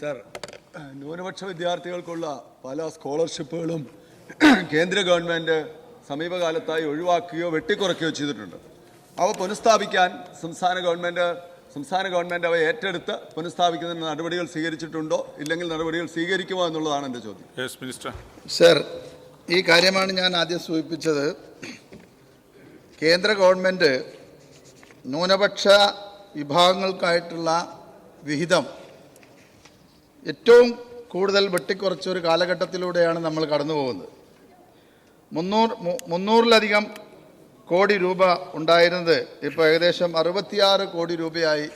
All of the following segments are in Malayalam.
സർ. ന്യൂനപക്ഷ വിദ്യാർത്ഥികൾക്കുള്ള പല സ്കോളർഷിപ്പുകളും കേന്ദ്ര ഗവൺമെന്റ് സമീപകാലത്തായി ഒഴിവാക്കുകയോ വെട്ടിക്കുറയ്ക്കുകയോ ചെയ്തിട്ടുണ്ട്. അവ പുനഃസ്ഥാപിക്കാൻ സംസ്ഥാന ഗവൺമെന്റ് സംസ്ഥാന ഗവൺമെന്റ് അവ ഏറ്റെടുത്ത് പുനഃസ്ഥാപിക്കുന്നതിന് നടപടികൾ സ്വീകരിച്ചിട്ടുണ്ടോ? ഇല്ലെങ്കിൽ നടപടികൾ സ്വീകരിക്കുമോ എന്നുള്ളതാണ് എന്റെ ചോദ്യം. യെസ് മിനിസ്റ്റർ സർ ഈ കാര്യമാണ് ഞാൻ ആദ്യം സൂചിപ്പിച്ചത്. കേന്ദ്ര ഗവൺമെന്റ് ന്യൂനപക്ഷ വിഭാഗങ്ങൾക്കായിട്ടുള്ള വിഹിതം ഏറ്റവും കൂടുതൽ വെട്ടിക്കുറച്ച ഒരു കാലഘട്ടത്തിലൂടെയാണ് നമ്മൾ കടന്നു പോകുന്നത് മുന്നൂറ് മുന്നൂറിലധികം കോടി രൂപ ഉണ്ടായിരുന്നത് ഇപ്പോൾ ഏകദേശം അറുപത്തിയാറ് കോടി രൂപയായി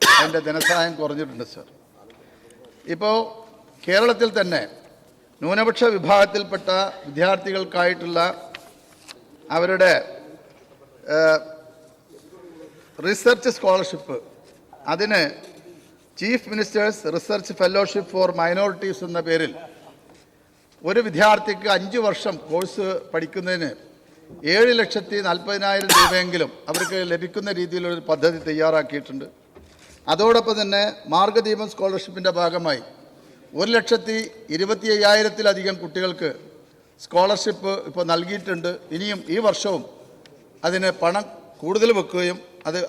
അതിന്റെ ധനസഹായം കുറഞ്ഞിട്ടുണ്ട് സർ. ഇപ്പോൾ കേരളത്തിൽ തന്നെ ന്യൂനപക്ഷ വിഭാഗത്തിൽപ്പെട്ട വിദ്യാർത്ഥികൾക്കായിട്ടുള്ള അവരുടെ റിസർച്ച് സ്കോളർഷിപ്പ് അതിന് chief minister's research fellowship for minorities എന്ന പേരിൽ ഒരു വിദ്യാർത്ഥിക്ക് അഞ്ച് വർഷം കോഴ്സ് പഠിക്കുന്നതിന് ഏഴ് ലക്ഷത്തി നാൽപ്പതിനായിരം രൂപയെങ്കിലും അവർക്ക് ലഭിക്കുന്ന രീതിയിലൊരു പദ്ധതി തയ്യാറാക്കിയിട്ടുണ്ട്. അതോടൊപ്പം തന്നെ മാർഗദീപം സ്കോളർഷിപ്പിന്റെ ഭാഗമായി ഒരു ലക്ഷത്തി ഇരുപത്തി അയ്യായിരത്തിലധികം കുട്ടികൾക്ക് സ്കോളർഷിപ്പ് ഇപ്പോൾ നൽകിയിട്ടുണ്ട്. ഇനിയും ഈ വർഷവും അതിന് പണം കൂടുതൽ വെക്കുകയും അത്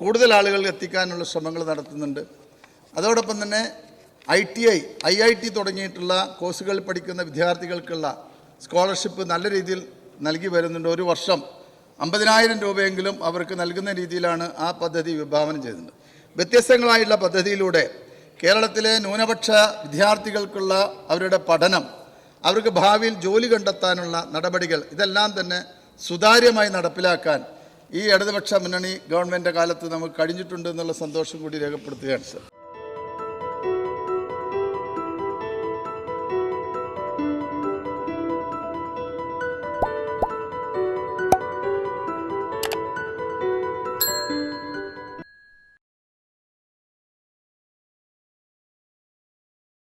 കൂടുതൽ ആളുകളിൽ എത്തിക്കാനുള്ള ശ്രമങ്ങൾ നടത്തുന്നുണ്ട്. അതോടൊപ്പം തന്നെ I T I I I T തുടങ്ങിയിട്ടുള്ള കോഴ്സുകൾ പഠിക്കുന്ന വിദ്യാർത്ഥികൾക്കുള്ള സ്കോളർഷിപ്പ് നല്ല രീതിയിൽ നൽകി വരുന്നുണ്ട്. ഒരു വർഷം അമ്പതിനായിരം രൂപയെങ്കിലും അവർക്ക് നൽകുന്ന രീതിയിലാണ് ആ പദ്ധതി വിഭാവനം ചെയ്യുന്നത് വ്യത്യസ്തങ്ങളായുള്ള പദ്ധതിയിലൂടെ കേരളത്തിലെ ന്യൂനപക്ഷ വിദ്യാർത്ഥികൾക്കുള്ള അവരുടെ പഠനം അവർക്ക് ഭാവിയിൽ ജോലി കണ്ടെത്താനുള്ള നടപടികൾ ഇതെല്ലാം തന്നെ സുതാര്യമായി നടപ്പിലാക്കാൻ ഈ ഇടതുപക്ഷ മുന്നണി ഗവൺമെന്റ് കാലത്ത് നമുക്ക് കഴിഞ്ഞിട്ടുണ്ട് എന്നുള്ള സന്തോഷം കൂടി രേഖപ്പെടുത്തുകയാണ് സർ.